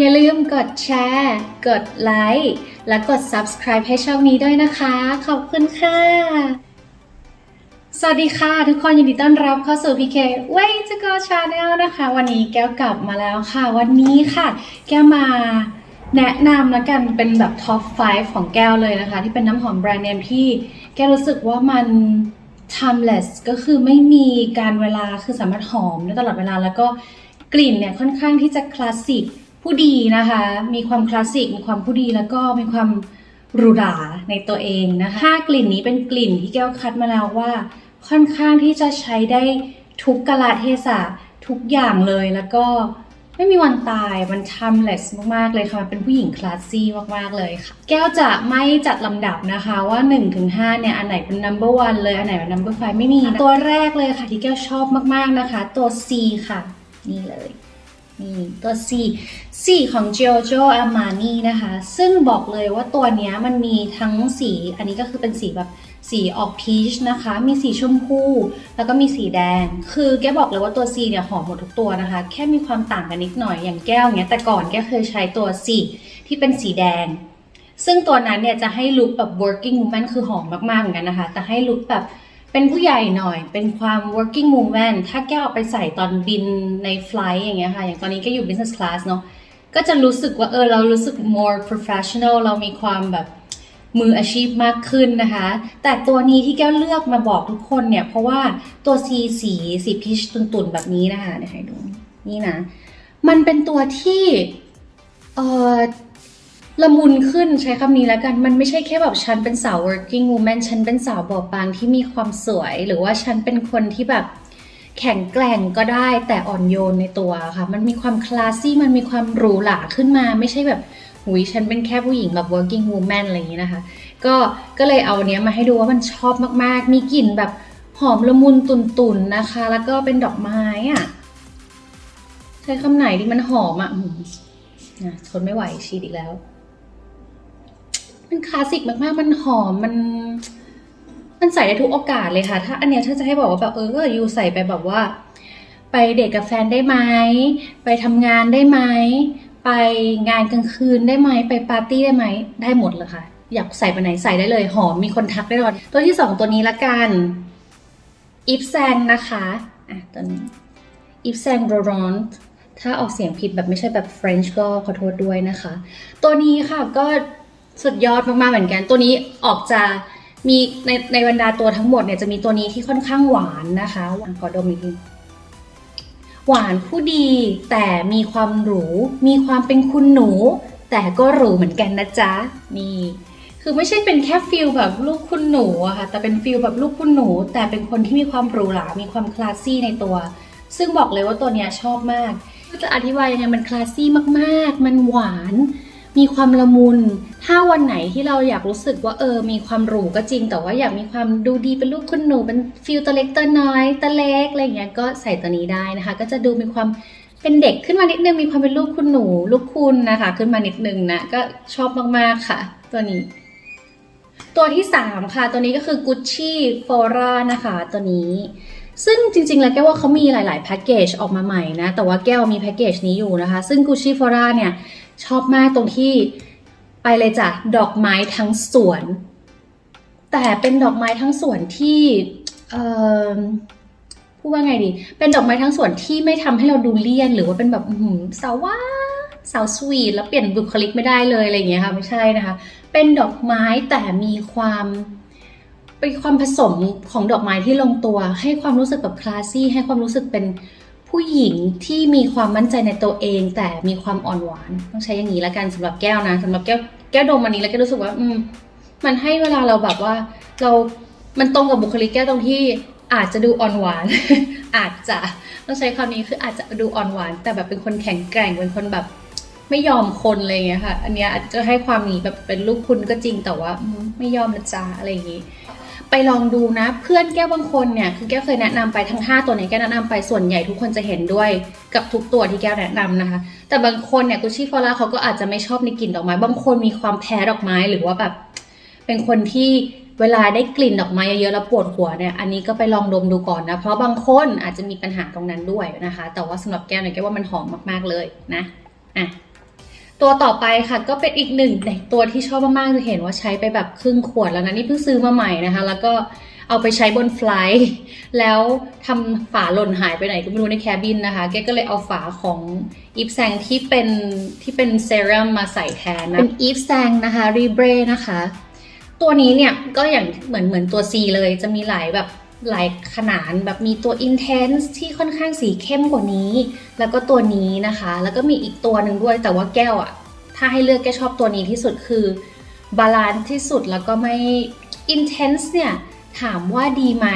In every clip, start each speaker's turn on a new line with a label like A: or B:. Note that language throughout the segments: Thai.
A: อย่าลืมกดแชร์ กดไลค์ และกด subscribe ให้ช่องนี้ด้วยนะคะ ขอบคุณค่ะ สวัสดีค่ะ ทุกคนยินดีต้อนรับเข้าสู่ PK Way to Go Channel นะคะ วันนี้แก้วกลับมาแล้วค่ะ วันนี้ค่ะ แก้วมาแนะนำแล้วกันเป็นแบบ top 5ของแก้วเลยนะคะ ที่เป็นน้ำหอมแบรนด์เนมที่แก้วรู้สึกว่ามัน timeless ก็คือไม่มีการเวลาคือสามารถหอมได้ตลอดเวลาแล้วก็กลิ่นเนี่ยค่อนข้างที่จะคลาสสิก ผู้ดีนะคะ มีความคลาสสิก มีความผู้ดีแล้วก็มีความหรูหราในตัวเองนะคะห้ากลิ่นนี้เป็นกลิ่นที่แก้วคัดมาแล้วว่า ค่อนข้างที่จะใช้ได้ทุกกาลเทศะทุกอย่างเลยแล้วก็ไม่มีวันตายมัน timeless มาก ๆ เลยค่ะมันเป็นผู้หญิงคลาสซี่มาก ๆ เลยค่ะ แก้วจะไม่จัดลำดับนะคะว่า 1-5 เนี่ย อันไหนเป็น number one เลย อันไหนเป็น number five ไม่มีนะตัวแรกเลยค่ะที่แก้วชอบมาก ๆ นะคะ ตัว C ค่ะ นี่เลย นี่ตัว C C ของ Giorgio Armani นะคะ ซึ่งบอกเลยว่าตัวนี้มันมีทั้งสี อันนี้ก็คือเป็นสีแบบสีออกพีชนะคะ มีสีชมพู แล้วก็มีสีแดง คือแกบอกเลยว่าตัว C เนี่ยหอมหมดทุกตัวนะคะ แค่มีความต่างกันนิดหน่อย อย่างแก้วเนี้ย แต่ก่อนแกเคยใช้ตัว C ที่เป็นสีแดง ซึ่งตัวนั้นเนี่ยจะให้ลุคแบบ working woman คือหอมมากๆเหมือนกันนะคะ แต่ให้ลุคแบบ เป็นผู้ใหญ่หน่อย เป็นความ working woman ถ้าแก้วเอาไปใส่ตอนบินในไฟล์อย่างเงี้ยค่ะ อย่างตอนนี้ก็อยู่ business class เนาะ ก็จะรู้สึกว่าเออเรารู้สึก more professional เรามีความแบบมืออาชีพมากขึ้นนะคะ แต่ตัวนี้ที่แก้วเลือกมาบอกทุกคนเนี่ย เพราะว่าตัว C สีสีพีชตุนๆ แบบนี้นะคะเดี๋ยวให้ดู นี่นะ มันเป็นตัวที่ เออ ละมุนขึ้นใช้คำนี้แล้วกัน มันไม่ใช่แค่แบบฉันเป็นสาว working woman ฉันเป็นสาวบอบบางที่มีความสวย หรือว่าฉันเป็นคนที่แบบแข็งแกร่งก็ได้แต่อ่อนโยนในตัวค่ะ มันมีความคลาสซี่ มันมีความหรูหราขึ้นมา ไม่ใช่แบบหุยฉันเป็นแค่ผู้หญิงแบบ working woman อะไรอย่างนี้นะคะ ก็ก็เลยเอาเนี้ยมาให้ดูว่ามันชอบมากๆ มีกลิ่นแบบหอมละมุนตุ่นๆนะคะ แล้วก็เป็นดอกไม้อะใช้คำไหนดีมันหอมอะอืมนะทนไม่ไหวชีดอีกแล้ว มันคลาสสิกมากๆ มันหอม มัน มันใส่ได้ทุกโอกาสเลยค่ะ ถ้าอันเนี้ยถ้าจะให้บอกว่าแบบเออก็ยูใส่ไปแบบว่า ไปเดทกับแฟนได้ไหม ไปทำงานได้ไหม ไปงานกลางคืนได้ไหม ไปปาร์ตี้ได้ไหม ได้หมดเลยค่ะ อยากใส่ไปไหนใส่ได้เลย หอม มีคนทักได้ตลอด ตัวที่สองตัวนี้ละกันอิฟแซงนะคะ อะ ตัวนี้อิฟแซงโรรอนถ้าออกเสียงผิดแบบไม่ใช่แบบ French ก็ขอโทษด้วยนะคะ ตัวนี้ค่ะก็ สุดยอดมากๆเหมือนกัน ตัวนี้ออกจะมีในในบรรดาตัวทั้งหมดเนี่ยจะมีตัวนี้ที่ค่อนข้างหวานนะคะอะขอดมอีกทีหวานผู้ดีแต่มีความหรู มีความเป็นคุณหนู แต่ก็หรูเหมือนกันนะจ๊ะนี่ คือไม่ใช่เป็นแค่ฟิลแบบลูกคุณหนูอะค่ะแต่เป็นฟิลแบบลูกคุณหนู แต่เป็นคนที่มีความหรูหรา มีความคลาสซี่ในตัว ซึ่งบอกเลยว่าตัวเนี้ยชอบมากจะอธิบายยังไงมันคลาสซี่มากๆ มันหวาน มีความละมุน ถ้าวันไหนที่เราอยากรู้สึกว่าเออ มีความหรูก็จริง แต่ว่าอยากมีความดูดีเป็นลูกคุณหนูเป็นฟิลตัวเล็กตัวน้อยตัวเล็กอะไรอย่างเงี้ยก็ใส่ตัวนี้ได้นะคะ ก็จะดูมีความเป็นเด็กขึ้นมานิดนึงมีความเป็นลูกคุณหนูลูกคุณนะคะ ขึ้นมานิดนึงนะก็ชอบมากๆค่ะ ตัวนี้ ตัวที่ 3 ค่ะ ตัวนี้ก็คือ Gucci Flora นะคะ ตัวนี้ซึ่งจริงๆ แล้วแก้วว่าเขามีหลายๆแพ็กเกจออกมาใหม่นะ แต่ว่าแก้วมีแพ็กเกจนี้อยู่นะคะ ซึ่ง Gucci Flora เนี่ย ชอบมากตรงที่ไปเลยจ้ะดอกไม้ทั้งสวน แต่เป็นดอกไม้ทั้งสวนที่เออพูดว่าไงดี เป็นดอกไม้ทั้งสวนที่ไม่ทำให้เราดูเลี่ยน หรือว่าเป็นแบบสาวว่าสาวสวีทแล้วเปลี่ยนบุคลิกไม่ได้เลยอะไรอย่างเงี้ยค่ะไม่ใช่นะคะ เป็นดอกไม้แต่มีความเป็นความผสมของดอกไม้ที่ลงตัว ให้ความรู้สึกแบบคลาสซี่ ให้ความรู้สึกเป็น ผู้หญิงที่มีความมั่นใจในตัวเอง แต่มีความอ่อนหวาน ต้องใช้อย่างนี้ละกันสำหรับแก้วนะสำหรับแก้วแก้วดมอันนี้แล้วแก้วรู้สึกว่า อืม มันให้เวลาเราแบบว่า เรา มันตรงกับบุคลิกแก้วตรงที่อาจจะดูอ่อนหวาน อาจจะต้องใช้คำนี้คืออาจจะดูอ่อนหวาน แต่แบบเป็นคนแข็งแกร่งเป็นคนแบบ ไม่ยอมคนอะไรอย่างเงี้ยค่ะ อันเนี้ยอาจจะให้ความนี้แบบเป็นลูกคุณก็จริงแต่ว่า ไม่ยอมนะจ๊ะอะไรอย่างงี้ ไปลองดูนะ เพื่อนแก้วบางคนเนี่ยคือแก้วเคยแนะนำไปทั้ง 5 ตัวเนี้แก้วแนะนำไปส่วนใหญ่ทุกคนจะเห็นด้วยกับทุกตัวที่แก้วแนะนำนะคะ แต่บางคนเนี่ยกุชชี่ฟอร่าเขาก็อาจจะไม่ชอบในกลิ่นดอกไม้ บางคนมีความแพ้ดอกไม้หรือว่าแบบเป็นคนที่เวลาได้กลิ่นดอกไม้เยอะๆแล้วปวดหัวเนี่ยอันนี้ก็ไปลองดมดูก่อนนะ เพราะบางคนอาจจะมีปัญหาตรงนั้นด้วยนะคะ แต่ว่าสำหรับแก้วเนี่ยแก้วว่ามันหอมมากๆเลยนะอะ ตัวต่อไปค่ะก็เป็นอีกหนึ่งในตัวที่ชอบมากๆจะเห็นว่าใช้ไปแบบครึ่งขวดแล้วนะนี่เพิ่งซื้อมาใหม่นะคะ แล้วก็เอาไปใช้บนไฟลท์แล้วทำฝาหล่นหายไปไหนก็ไม่รู้ในแคบินนะคะแกก็เลยเอาฝาของอีฟแซงที่เป็นที่เป็นเซรั่มมาใส่แทนนะเป็นอีฟแซงนะคะรีเบรนะคะ ตัวนี้เนี่ยก็อย่างเหมือนเหมือนตัว C เลยจะมีหลายแบบ หลายขนาดแบบมีตัว Intense ที่ค่อนข้างสีเข้มกว่านี้ แล้วก็ตัวนี้นะคะ แล้วก็มีอีกตัวหนึ่งด้วย แต่ว่าแก้วอะถ้าให้เลือกแก้ชอบตัวนี้ที่สุดคือบาลานซ์ที่สุดแล้วก็ไม่ Intense เนี่ยถามว่าดีไหม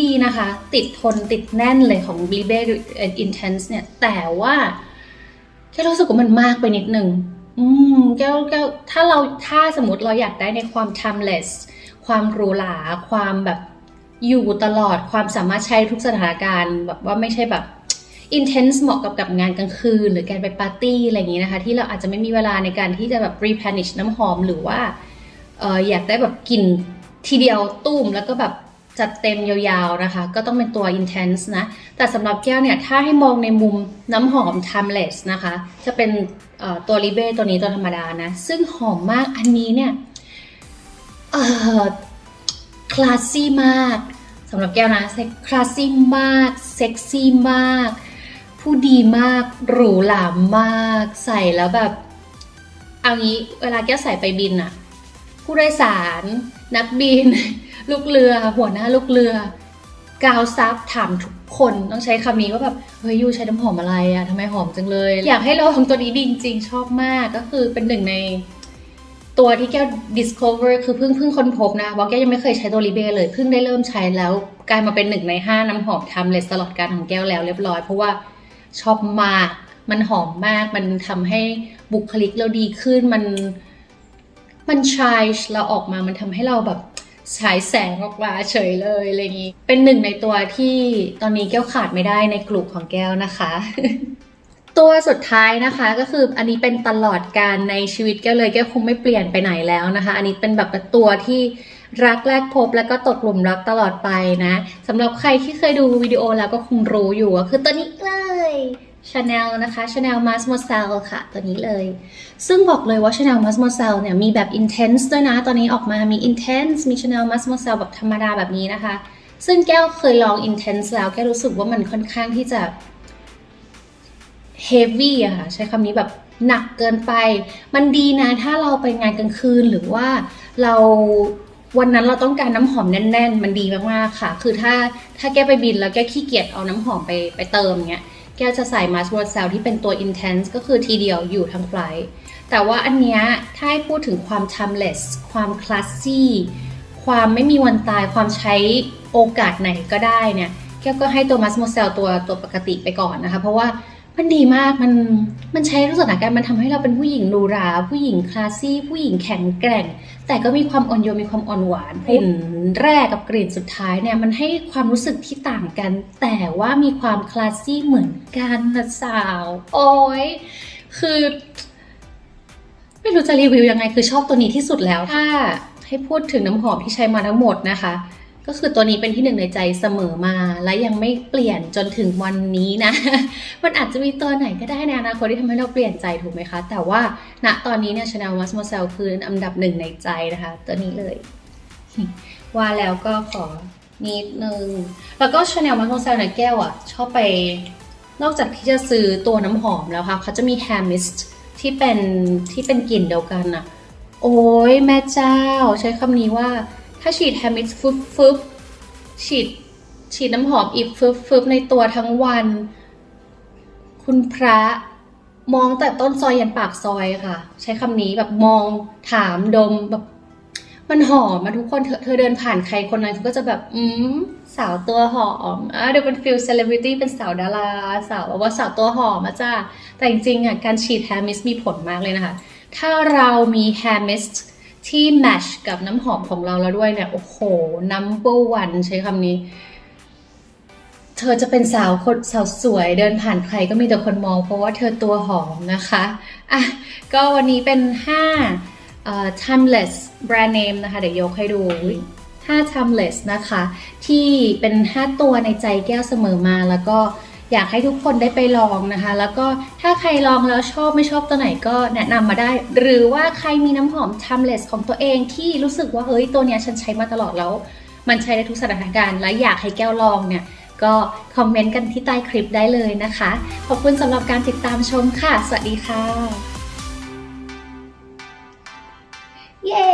A: ดีนะคะ ติดทนติดแน่นเลยของ b l i b e Intense เนี่ย แต่ว่าแค่รู้สึกว่ามันมากไปนิดนึงอืมแก้วแก้วถ้าเราถ้าสมมติเราอยากได้ในความ timeless ความหรูหราความแบบ อยู่ตลอดความสามารถใช้ทุกสถานการณ์ แบบว่าไม่ใช่แบบ intense เหมาะกับกับงานกลางคืน หรือการไปปาร์ตี้อะไรอย่างนี้นะคะ ที่เราอาจจะไม่มีเวลาในการที่จะแบบ replenish น้ำหอมหรือว่าอออยากได้แบบกลิ่นทีเดียวตุ้มแล้วก็แบบจัดเต็มยาวๆนะคะ ก็ต้องเป็นตัว intense นะ แต่สำหรับแก้วเนี่ย ถ้าให้มองในมุมน้ำหอม timeless นะคะ จะเป็นตัวลิเบ้ตัวนี้ตัวธรรมดานะ ซึ่งหอมมากอันนี้เนี่ย คลาสซี่มากสำหรับแก้วนะคลาสซี่มาก เซ็กซี่มาก ผู้ดีมาก หรูหรามาก ใส่แล้วแบบ เอางี้เวลาแก้วใส่ไปบินอะผู้โดยสาร นักบิน ลูกเรือ หัวหน้าลูกเรือ กาวซับถามทุกคนต้องใช้คำนี้ว่าแบบ เฮ้ยยูใช้น้ำหอมอะไรอะทำไมหอมจังเลย อยากให้ลองตัวนี้ดีจริงๆชอบมากก็คือเป็นหนึ่งใน ตัวที่แก้ว discover คือเพิ่งเพิ่งค้นพบนะเพราะแก้วยังไม่เคยใช้ตัวลิเบเลยเพิ่งได้เริ่มใช้แล้วกลายมาเป็นหนึ่งในห้าน้ำหอมทำเลสตลอดการของแก้วแล้วเรียบร้อย เพราะว่าชอบมากมันหอมมากมันทำให้บุคลิกเราดีขึ้นมันมันชายเราออกมามันทำให้เราแบบฉายแสงออกมาเฉยเลยอะไรอย่างนี้ เป็นหนึ่งในตัวที่ตอนนี้แก้วขาดไม่ได้ในกลุ่มของแก้วนะคะ ตัวสุดท้ายนะคะก็คืออันนี้เป็นตลอดการในชีวิตแก้วเลยแก้วคงไม่เปลี่ยนไปไหนแล้วนะคะ อันนี้เป็นแบบตัวที่รักแรกพบแล้วก็ตกหลุมรักตลอดไปนะสำหรับใครที่เคยดูวิดีโอแล้วก็คงรู้อยู่ก็คือตัวนี้เลย Chanel นะคะ Chanel m a s m o s e l ค่ะ ตัวนี้เลย ซึ่งบอกเลยว่า Chanel m a s m o s e l เนี่ยมีแบบ intense ด้วยนะ ตอนนี้ออกมามี intense มี Chanel m a s m o s e l แบบธรรมดาแบบนี้นะคะ ซึ่งแก้วเคยลอง intense แล้วแก้วรู้สึกว่ามันค่อนข้างที่จะ heavy อะค่ะใช้คำนี้แบบหนักเกินไป มันดีนะถ้าเราไปงานกลางคืนหรือว่าเราวันนั้นเราต้องการน้ำหอมแน่น ๆ มันดีมากๆค่ะ คือถ้าถ้าแกไปบินแล้วแกขี้เกียจเอาน้ำหอมไปไปเติมเงี้ย แกจะใส่มาส w ร์เซลที่เป็นตัว intense ก็คือทีเดียวอยู่ทั้งไฟล์แต่ว่าอันเนี้ยถ้าให้พูดถึงความ timeless ความ classy ความไม่มีวันตายความใช้โอกาสไหนก็ได้เนี่ย แกก็ให้ตัวมาส w ร์เซลตัวตัวปกติไปก่อนนะคะ เพราะว่า มันดีมากมันมันใช้ทุกสถานการณ์มันทำให้เราเป็นผู้หญิงหรูหรา ผู้หญิงคลาสซี่ ผู้หญิงแข็งแกร่ง แต่ก็มีความอ่อนโยนมีความอ่อนหวานกลิ่นแรกกับกลิ่นสุดท้ายเนี่ยมันให้ความรู้สึกที่ต่างกัน แต่ว่ามีความคลาสซี่เหมือนกันนะสาว โอ้ยคือ ไม่รู้จะรีวิวยังไงคือชอบตัวนี้ที่สุดแล้วถ้าให้พูดถึงน้ำหอมที่ใช้มาทั้งหมดนะคะ ก็คือตัวนี้เป็นที่หนึ่งในใจเสมอมา และยังไม่เปลี่ยนจนถึงวันนี้นะ มันอาจจะมีตัวไหนก็ได้ในอนาคตที่ทำให้เราเปลี่ยนใจถูกไหมคะ แต่ว่าณตอนนี้เนี่ย Chanel m a s m o s e l คืออันดับหนึ่งในใจนะคะ ตัวนี้เลย ว่าแล้วก็ขอนิดนึง แล้วก็ Chanel m a s m o s e l เนี่ยแก้วอะชอบไป นอกจากที่จะซื้อตัวน้ำหอมแล้วค่ะเขาจะมี hair mist ที่เป็นที่เป็นกลิ่นเดียวกันอะโอ้ยแม่เจ้า ใช้คำนี้ว่า ถ้าฉีด hair mist ฟึบฟึบฉีด ฉีดน้ำหอมอีกฟึบฟึบในตัวทั้งวัน คุณพระมองแต่ต้นซอยยันปากซอยค่ะ ใช้คำนี้แบบมองถามดมแบบ มันหอมมาทุกคนเธอเธอเดินผ่านใครคนนั้นเขาก็จะแบบ อืมสาวตัวหอมอะเดี๋ยวเป็นฟิลเซเลบริตี้เป็นสาวดาราสาวแบบว่าสาวตัวหอมอะจ้าแต่จริงๆอะการฉีดแฮมิสมีผลมากเลยนะคะ ถ้าเรามีแฮมิส ที่แมชกับน้ำหอมของเราแล้วด้วยเนี่ย โอ้โห number one ใช้คำนี้ เธอจะเป็นสาวคนสาวสวยเดินผ่านใครก็มีแต่คนมอง เพราะว่าเธอตัวหอมนะคะอะก็วันนี้เป็น5เอ่อ timeless brand name นะคะ เดี๋ยวยกให้ดู5 timeless นะคะ ที่เป็น 5 ตัวในใจแก้วเสมอมาแล้วก็ อยากให้ทุกคนได้ไปลองนะคะ แล้วก็ถ้าใครลองแล้วชอบไม่ชอบตัวไหนก็แนะนำมาได้ หรือว่าใครมีน้ำหอม timeless ของตัวเองที่รู้สึกว่าเฮ้ยตัวเนี้ยฉันใช้มาตลอดแล้ว มันใช้ได้ทุกสถานการณ์ และอยากให้แก้วลองเนี่ยก็คอมเมนต์กันที่ใต้คลิปได้เลยนะคะ ขอบคุณสำหรับการติดตามชมค่ะ สวัสดีค่ะ เย้